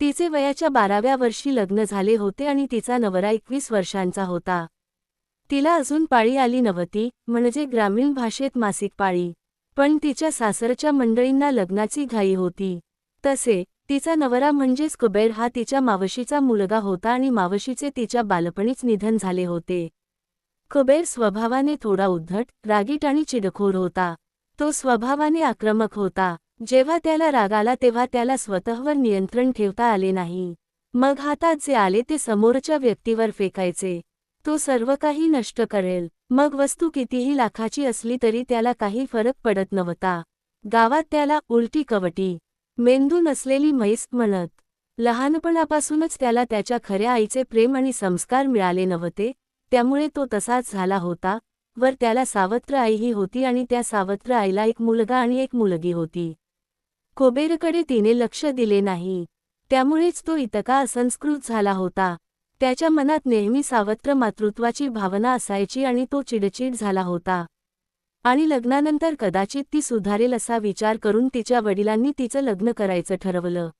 तिचे वयाच्या बाराव्या वर्षी लग्न झाले होते आणि तिचा नवरा एकवीस वर्षांचा होता. तिला अजून पाळी आली नव्हती म्हणजे ग्रामीण भाषेत मासिक पाळी. पण तिच्या सासरच्या मंडळींना लग्नाची घाई होती. तसे तिचा नवरा म्हणजेच कुबेर हा तिच्या मावशीचा मुलगा होता आणि मावशीचे तिच्या बालपणीच निधन झाले होते. कुबेर स्वभावाने थोडा उद्धट रागीट आणि चिडखोर होता. तो स्वभावाने आक्रमक होता. जेव्हा त्याला राग आला तेव्हा त्याला स्वतःवर नियंत्रण ठेवता आले नाही. मग हातात जे आले ते समोरच्या व्यक्तीवर फेकायचे. तो सर्व काही नष्ट करेल. मग वस्तू कितीही लाखाची असली तरी त्याला काही फरक पडत नव्हता. गावात त्याला उलटी कवटी मेंदू नसलेली म्हैस म्हणत. लहानपणापासूनच त्याला त्याच्या खऱ्या आईचे प्रेम आणि संस्कार मिळाले नव्हते. त्यामुळे तो तसाच झाला होता. वर त्याला सावत्र आईही होती आणि त्या सावत्र आईला एक मुलगा आणि एक मुलगी होती. कोबेरकडे तिने लक्ष दिले नाही. त्यामुळेच तो इतका असंस्कृत झाला होता. त्याच्या मनात नेहमी सावत्र मातृत्वाची भावना असायची आणि तो चिडचिड झाला होता. आणि लग्नानंतर कदाचित ती सुधारेल असा विचार करून तिच्या वडिलांनी तिचं लग्न करायचं ठरवलं.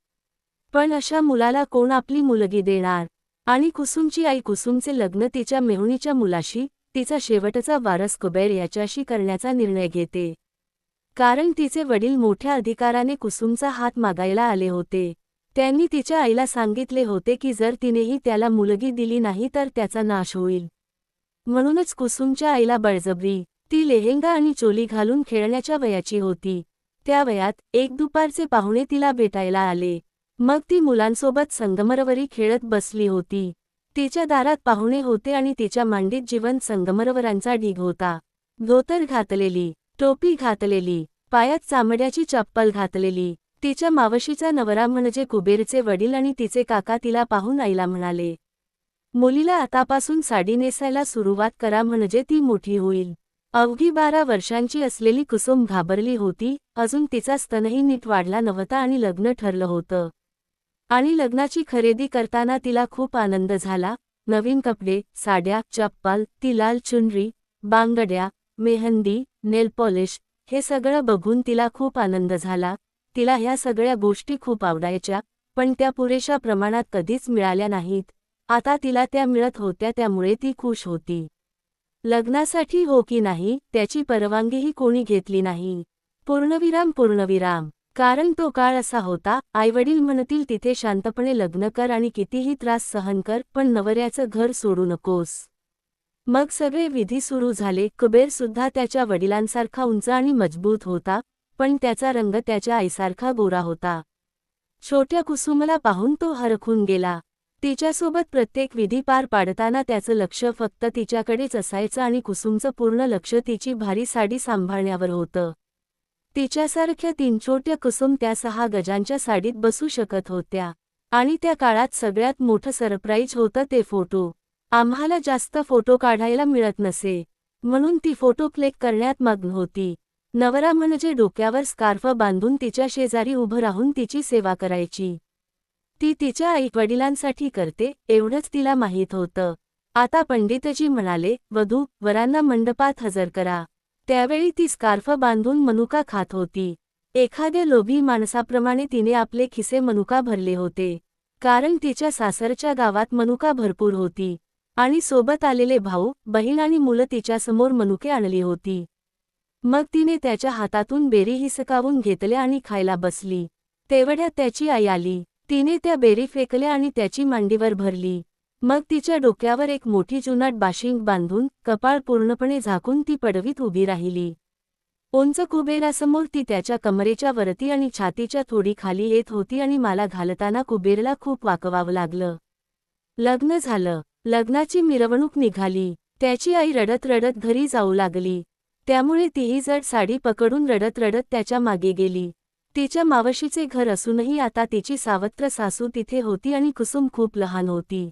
पण अशा मुलाला कोण आपली मुलगी देणार? आणि कुसुमची आई कुसुमचे लग्न तिच्या मेहुणीच्या मुलाशी तिचा शेवटचा वारस कुबेर याच्याशी करण्याचा निर्णय घेते. कारण तिचे वडील मोठ्या अधिकाराने कुसुमचा हात मागायला आले होते. त्यांनी तिच्या आईला सांगितले होते की जर तिनेही त्याला मुलगी दिली नाही तर त्याचा नाश होईल. म्हणूनच कुसुमच्या आईला बळजबरी ती लेहेंगा आणि चोली घालून खेळण्याच्या वयाची होती. त्या वयात एक दुपारचे पाहुणे तिला भेटायला आले. मग ती मुलांसोबत संगमरवरी खेळत बसली होती. तिच्या दारात पाहुणे होते आणि तिच्या मांडीत जिवंत संगमरवरांचा ढीग होता. धोतर घातलेली टोपी घातलेली पायात चामड्याची चप्पल घातलेली तिच्या मावशीचा नवरा म्हणजे कुबेरचे वडील आणि तिचे काका तिला पाहून आईला म्हणाले मुलीला आतापासून साडी नेसायला सुरुवात करा म्हणजे ती मोठी होईल. अवघी बारा वर्षांची असलेली कुसुम घाबरली होती अजून तिचा स्तनही नीट वाढला नव्हता आणि लग्न ठरलं होतं. आणि लग्नाची खरेदी करताना तिला खूप आनंद झाला. नवीन कपडे साड्या चप्पल ती लाल चुनरी बांगड्या मेहंदी नेल पॉलिश हे सगळं बघून तिला खूप आनंद झाला. तिला ह्या सगळ्या गोष्टी खूप आवडायच्या पण त्या पुरेशा प्रमाणात कधीच मिळाल्या नाहीत. आता तिला त्या मिळत होत्या त्यामुळे ती खुश होती. लग्नासाठी हो की नाही त्याची परवानगीही कोणी घेतली नाही. पूर्णविराम पूर्णविराम. कारण तो काळ असा होता आईवडील म्हणतील तिथे शांतपणे लग्न कर आणि कितीही त्रास सहन कर पण नवऱ्याचं घर सोडू नकोस. मग सगळे विधी सुरू झाले. कुबेर सुद्धा त्याच्या वडिलांसारखा उंच आणि मजबूत होता पण त्याचा रंग त्याच्या आईसारखा गोरा होता. छोट्या कुसुमला पाहून तो हरखून गेला. तिच्यासोबत प्रत्येक विधी पार पाडताना त्याचं लक्ष फक्त तिच्याकडेच असायचं आणि कुसुमचं पूर्ण लक्ष तिची भारी साडी सांभाळण्यावर होतं. तिच्यासारख्या तीन छोट्या कुसुम त्या सहा गजांच्या साडीत बसू शकत होत्या. आणि त्या काळात सगळ्यात मोठं सरप्राईज होतं ते फोटो. आम्हाला जास्त फोटो काढायला मिळत नसे. म्हणून ती फोटो क्लिक करण्यात मग्न होती. नवरा म्हणजे डोक्यावर स्कार्फ बांधून तिच्या शेजारी उभं राहून तिची सेवा करायची. ती तिच्या आईवडिलांसाठी करते एवढंच तिला माहीत होतं. आता पंडितजी म्हणाले वधू वरांना मंडपात हजर करा. त्यावेळी ती स्कार्फ बांधून मनुका खात होती. एखाद्या लोभी माणसाप्रमाणे तिने आपले खिसे मनुका भरले होते. कारण तिच्या सासरच्या गावात मनुका भरपूर होती. आणि सोबत आलेले भाऊ बहीण आणि मुलं तिच्यासमोर मनुके आणली होती. मग तिने त्याच्या हातातून बेरी हिसकावून घेतल्या आणि खायला बसली. तेवढ्यात त्याची आई आली. तिने त्या बेरी फेकल्या आणि त्याची मांडीवर भरली. मग तिच्या डोक्यावर एक मोठी जुनाट बाशिंग बांधून कपाळ पूर्णपणे झाकून ती पडवीत उभी राहिली. उंच कुबेरासमोर ती त्याच्या कमरेच्या वरती आणि छातीच्या थोडी खाली येत होती आणि मला घालताना कुबेरला खूप वाकवावं लागलं. लग्न झालं. लग्नाची मिरवणूक निघाली. त्याची आई रडत रडत घरी जाऊ लागली. त्यामुळे तीही जड साडी पकडून रडत रडत त्याच्यामागे गेली. तिच्या मावशीचे घर असूनही आता तिची सावत्र सासू तिथे होती आणि कुसुम खूप लहान होती.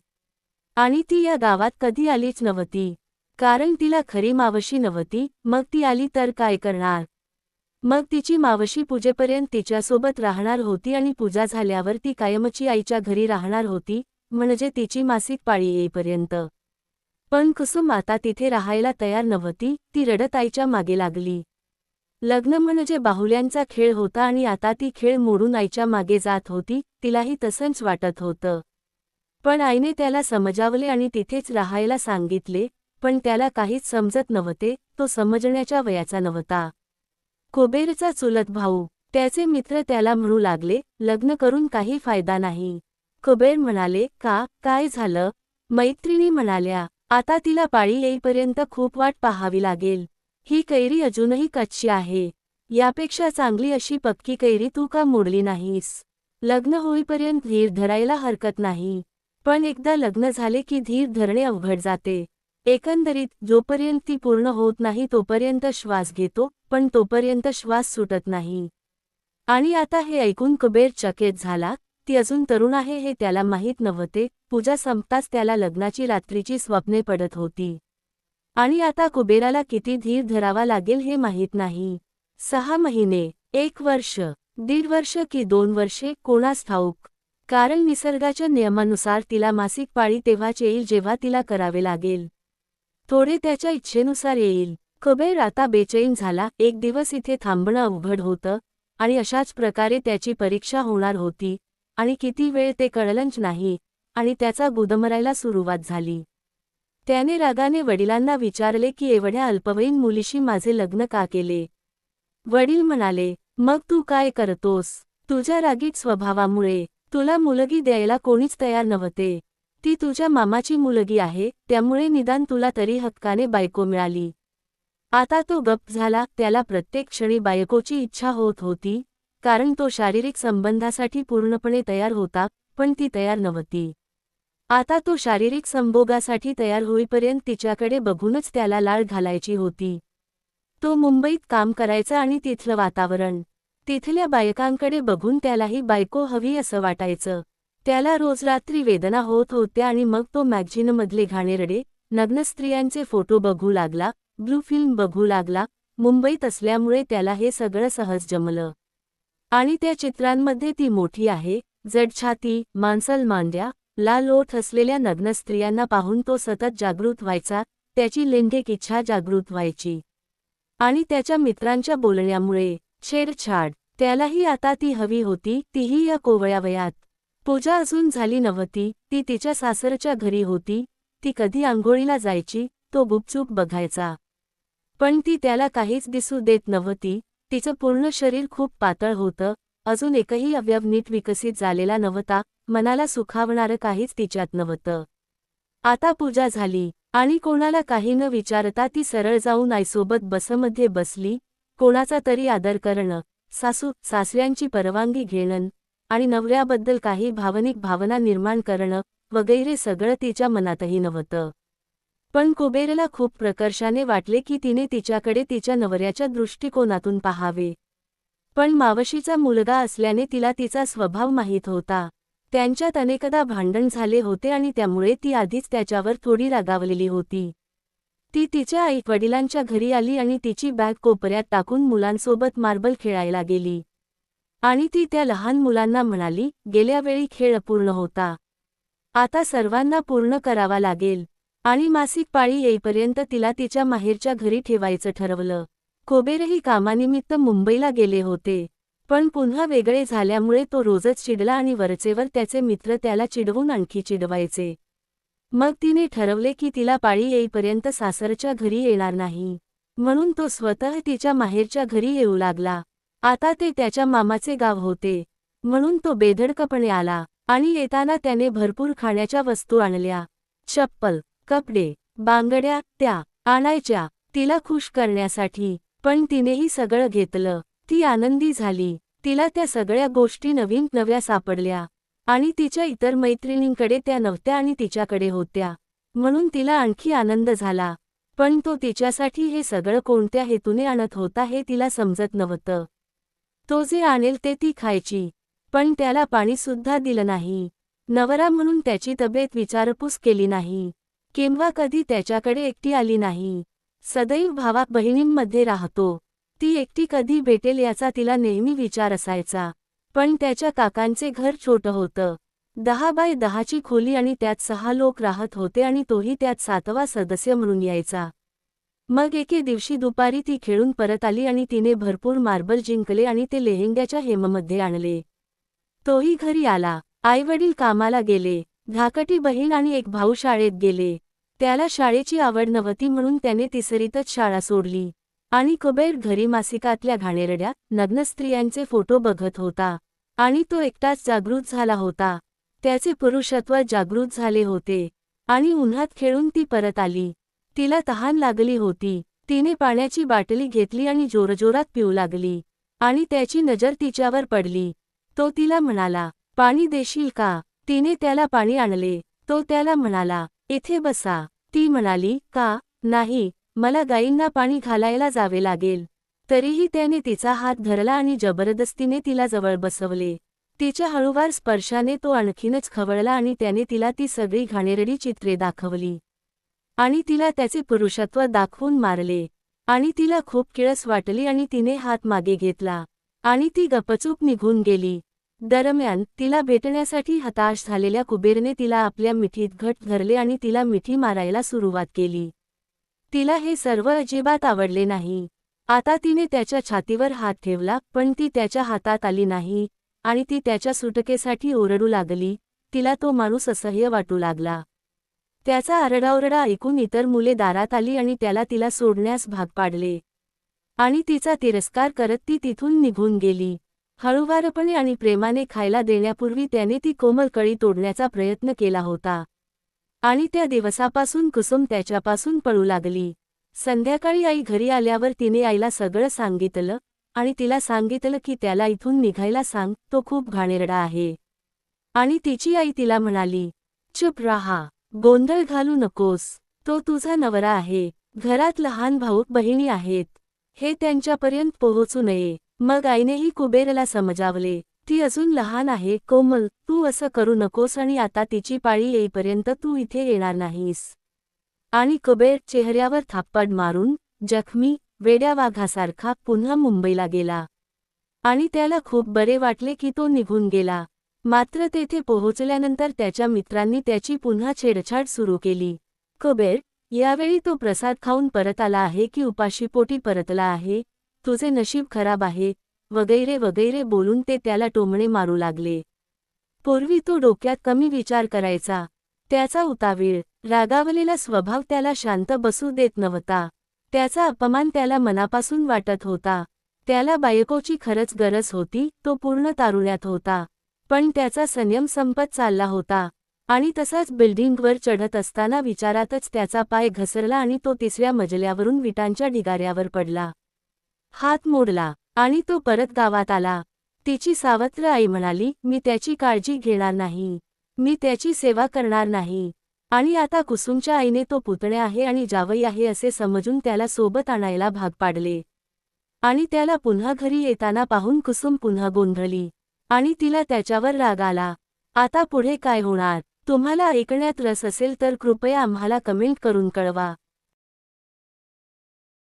आणि ती या गावात कधी आलीच नव्हती. कारण तिला खरी मावशी नव्हती. मग ती आली तर काय करणार? मग तिची मावशी पूजेपर्यंत तिच्यासोबत राहणार होती आणि पूजा झाल्यावर ती कायमची आईच्या घरी राहणार होती. म्हणजे तिची मासिक पाळी येईपर्यंत. पण कुसुम आता तिथे राहायला तयार नव्हती ती रडत आईच्या मागे लागली. लग्न म्हणजे बाहुल्यांचा खेळ होता आणि आता ती खेळ मोडून आईच्या मागे जात होती तिलाही तसंच वाटत होतं. पण आईने त्याला समजावले आणि तिथेच राहायला सांगितले पण त्याला काहीच समजत नव्हते तो समजण्याच्या वयाचा नव्हता. कोबेरचा चुलत भाऊ त्याचे मित्र त्याला म्हणू लागले लग्न करून काही फायदा नाही. कुबेर म्हणाले का? काय झालं? मैत्रिणी म्हणाल्या आता तिला पाळी येईपर्यंत खूप वाट पाहावी लागेल. ही कैरी अजूनही कच्ची आहे. यापेक्षा चांगली अशी पक्की कैरी तू का मोडली नाहीस? लग्न होईपर्यंत धीर धरायला हरकत नाही. पण एकदा लग्न झाले की धीर धरणे अवघड जाते. एकंदरीत जोपर्यंत ती पूर्ण होत नाही तोपर्यंत श्वास घेतो पण तोपर्यंत श्वास सुटत नाही. आणि आता हे ऐकून कुबेर चकित झाला ती अजून तरुण आहे हे त्याला माहीत नव्हते. पूजा संपताच त्याला लग्नाची रात्रीची स्वप्ने पडत होती. आणि आता कुबेराला किती धीर धरावा लागेल हे माहीत नाही. सहा महिने एक वर्ष दीड वर्ष की दोन वर्षे कोणास ठाऊक? कारण निसर्गाच्या नियमानुसार तिला मासिक पाळी तेव्हाच येईल जेव्हा तिला करावे लागेल. थोडे त्याच्या इच्छेनुसार येईल. कुबेर आता बेचैन झाला. एक दिवस इथे थांबणं अवघड होतं आणि अशाच प्रकारे त्याची परीक्षा होणार होती. आणि किती वेळ ते कळलंच नाही आणि त्याचा गुदमरायला सुरुवात झाली. त्याने रागाने वडिलांना विचारले की एवढ्या अल्पवयीन मुलीशी माझे लग्न का केले? वडील म्हणाले मग तू काय करतोस? तुझ्या रागीट स्वभावामुळे तुला मुलगी द्यायला कोणीच तयार नव्हते. ती तुझ्या मामाची मुलगी आहे त्यामुळे निदान तुला तरी हक्काने बायको मिळाली. आता तो गप्प झाला त्याला प्रत्येक क्षणी बायकोची इच्छा होत होती कारण तो शारीरिक संबंधासाठी पूर्णपणे तयार होता पण ती तयार नव्हती. आता तो शारीरिक संभोगासाठी तयार होईपर्यंत तिच्याकडे बघूनच त्याला लाळ घालायची होती. तो मुंबईत काम करायचा आणि तिथलं वातावरण तिथल्या बायकांकडे बघून त्यालाही बायको हवी असं वाटायचं. त्याला रोज रात्री वेदना होत होत्या आणि मग तो मॅगझिनमधले घाणेरडे नग्न स्त्रियांचे फोटो बघू लागला ब्लू फिल्म बघू लागला मुंबईत असल्यामुळे त्याला हे सगळं सहज जमलं. आणि त्या चित्रांमध्ये ती मोठी आहे जडछाती मांसल मांड्या लाल ओठ असलेल्या नग्न स्त्रियांना पाहून तो सतत जागृत व्हायचा त्याची लिंगिक इच्छा जागृत व्हायची. आणि त्याच्या मित्रांच्या बोलण्यामुळे छेडछाड त्यालाही आता ती हवी होती तीही या कोवळ्या वयात पूजा अजून झाली नव्हती ती तिच्या सासरच्या घरी होती ती कधी आंघोळीला जायची तो गुपचूप बघायचा. पण ती त्याला काहीच दिसू देत नव्हती तिचं पूर्ण शरीर खूप पातळ होतं अजून एकही अवयव नीट विकसित झालेला नव्हता मनाला सुखावणारं काहीच तिच्यात नव्हतं. आता पूजा झाली आणि कोणाला काही न विचारता ती सरळ जाऊन आईसोबत बसमध्ये बसली कोणाचा तरी आदर करणं सासू सासऱ्यांची परवानगी घेणं आणि नवऱ्याबद्दल काही भावनिक भावना निर्माण करणं वगैरे सगळं तिच्या मनातही नव्हतं. पण कुबेरला खूप प्रकर्षाने वाटले की तिने तिच्याकडे तिच्या नवऱ्याच्या दृष्टिकोनातून पाहावे. पण मावशीचा मुलगा असल्याने तिला तिचा स्वभाव माहीत होता. त्यांच्यात अनेकदा भांडण झाले होते आणि त्यामुळे ती आधीच त्याच्यावर थोडी रागावलेली होती. ती तिच्या आई वडिलांच्या घरी आली आणि तिची बॅग कोपऱ्यात टाकून मुलांसोबत मार्बल खेळायला गेली. आणि ती त्या लहान मुलांना म्हणाली गेल्यावेळी खेळ अपूर्ण होता. आता सर्वांना पूर्ण करावा लागेल. आणि मासिक पाळी येईपर्यंत तिला तिच्या माहेरच्या घरी ठेवायचं ठरवलं. खोबेरही कामानिमित्त मुंबईला गेले होते. पण पुन्हा वेगळे झाल्यामुळे तो रोजच चिडला आणि वरचेवर त्याचे मित्र त्याला चिडवून आणखी चिडवायचे. मग तिने ठरवले की तिला पाळी येईपर्यंत सासरच्या घरी येणार नाही. म्हणून तो स्वतः तिच्या माहेरच्या घरी येऊ लागला. आता ते त्याच्या मामाचे गाव होते. म्हणून तो बेधडकपणे आला आणि येताना त्याने भरपूर खाण्याच्या वस्तू आणल्या. चप्पल कपडे बांगड्या त्या आणायच्या तिला खुश करण्यासाठी. पण तिनेही सगळं घेतलं. ती आनंदी झाली. तिला त्या सगळ्या गोष्टी नवीन नव्या सापडल्या. आणि तिच्या इतर मैत्रिणींकडे त्या नव्हत्या आणि तिच्याकडे होत्या. म्हणून तिला आणखी आनंद झाला. पण तो तिच्यासाठी हे सगळं कोणत्या हेतूने आणत होता हे तिला समजत नव्हतं. तो जे आणेल ते ती खायची. पण त्याला पाणीसुद्धा दिलं नाही. नवरा म्हणून त्याची तब्येत विचारपूस केली नाही. किंवा कधी त्याच्याकडे एकटी आली नाही. सदैव भावा बहिणींमध्ये राहतो. ती एकटी कधी भेटेल याचा तिला नेहमी विचार असायचा. पण त्याच्या काकांचे घर छोटं होतं. दहा बाय दहाची खोली आणि त्यात सहा लोक राहत होते आणि तोही त्यात सातवा सदस्य म्हणून यायचा. मग एके दिवशी दुपारी ती खेळून परत आली आणि तिने भरपूर मार्बल जिंकले आणि ते लेहेंग्याच्या हेममध्ये आणले. तोही घरी आला. आईवडील कामाला गेले. धाकटी बहीण आणि एक भाऊ शाळेत गेले. त्याला शाळेची आवड नव्हती म्हणून त्याने तिसरीतच शाळा सोडली. आणि कुबेर घरी मासिकातल्या घाणेरड्या नग्न स्त्रियांचे फोटो बघत होता. आणि तो एकटाच जागृत झाला होता. त्याचे पुरुषत्व जागृत झाले होते. आणि उन्हात खेळून ती परत आली. तिला तहान लागली होती. तिने पाण्याची बाटली घेतली आणि जोरजोरात पिऊ लागली. आणि त्याची नजर तिच्यावर पडली. तो तिला म्हणाला पाणी देशील का? तिने त्याला पाणी आणले. तो त्याला म्हणाला इथे बसा. ती म्हणाली का? नाही. मला गाईंना पाणी घालायला जावे लागेल. तरीही त्याने तिचा हात धरला आणि जबरदस्तीने तिला जवळ बसवले. तिच्या हळूवार स्पर्शाने तो आणखीनच खवळला आणि त्याने तिला ती सगळी घाणेरडी चित्रे दाखवली. आणि तिला त्याचे पुरुषत्व दाखवून मारले. आणि तिला खूप किळस वाटली आणि तिने हात मागे घेतला. आणि ती गपचूप निघून गेली. दरम्यान तिला भेटण्यासाठी हताश झालेल्या कुबेरने तिला आपल्या मिठीत घट धरले आणि तिला मिठी मारायला सुरुवात केली. तिला हे सर्व अजिबात आवडले नाही. आता तिने त्याच्या छातीवर हात ठेवला पण ती त्याच्या हातात आली नाही आणि ती त्याच्या सुटकेसाठी ओरडू लागली. तिला तो माणूस असह्य वाटू लागला. त्याचा आरडाओरडा ऐकून इतर मुले दारात आली आणि त्याला तिला सोडण्यास भाग पाडले. आणि तिचा तिरस्कार करत ती तिथून निघून गेली. हळूवारपणे आणि प्रेमाने खायला देण्यापूर्वी त्याने ती कोमल कळी तोडण्याचा प्रयत्न केला होता. आणि त्या दिवसापासून कुसुम त्याच्यापासून पळू लागली. संध्याकाळी आई घरी आल्यावर तिने आईला सगळं सांगितलं आणि तिला सांगितलं की त्याला इथून निघायला सांग तो खूप घाणेरडा आहे. आणि तिची आई तिला म्हणाली चुप राहा गोंधळ घालू नकोस तो तुझा नवरा आहे घरात लहान भाऊ बहिणी आहेत हे त्यांच्यापर्यंत पोहोचू नये. मग आईनेही कुबेरला समजावले ती अजून लहान आहे कोमल तू असं करू नकोस आणि आता तिची पाळी येईपर्यंत तू इथे येणार नाहीस. आणि कुबेर चेहऱ्यावर थाप्पड मारून जखमी वेड्या वाघासारखा पुन्हा मुंबईला गेला. आणि त्याला खूप बरे वाटले की तो निघून गेला. मात्र तेथे पोहोचल्यानंतर त्याच्या मित्रांनी त्याची पुन्हा छेडछाड सुरू केली. कुबेर यावेळी तो प्रसाद खाऊन परत आला आहे की उपाशीपोटी परतला आहे? तुझे नशीब खराब आहे. वगैरे वगैरे बोलून ते त्याला टोमणे मारू लागले. पूर्वी तो डोक्यात कमी विचार करायचा. त्याचा उतावीळ रागावलेला स्वभाव त्याला शांत बसू देत नव्हता. त्याचा अपमान त्याला मनापासून वाटत होता. त्याला बायकोची खरंच गरज होती तो पूर्ण तारुण्यात होता. पण त्याचा संयम संपत चालला होता. आणि तसाच बिल्डिंगवर चढत असताना विचारातच त्याचा पाय घसरला आणि तो तिसऱ्या मजल्यावरून विटांच्या ढिगाऱ्यावर पडला. हात मोडला आणि तो परत गावात आला. तिची सावत्र आई म्हणाली मी त्याची काळजी घेणार नाही. मी त्याची सेवा करणार नाही. आणि आता कुसुमच्या आईने तो पुतणे आहे आणि जावई आहे असे समजून त्याला सोबत आणायला भाग पाडले. आणि त्याला पुन्हा घरी येताना पाहून कुसुम पुन्हा गोंधळली. आणि तिला त्याच्यावर राग आला. आता पुढे काय होणार? तुम्हाला ऐकण्यात रस असेल तर कृपया आम्हाला कमेंट करून कळवा.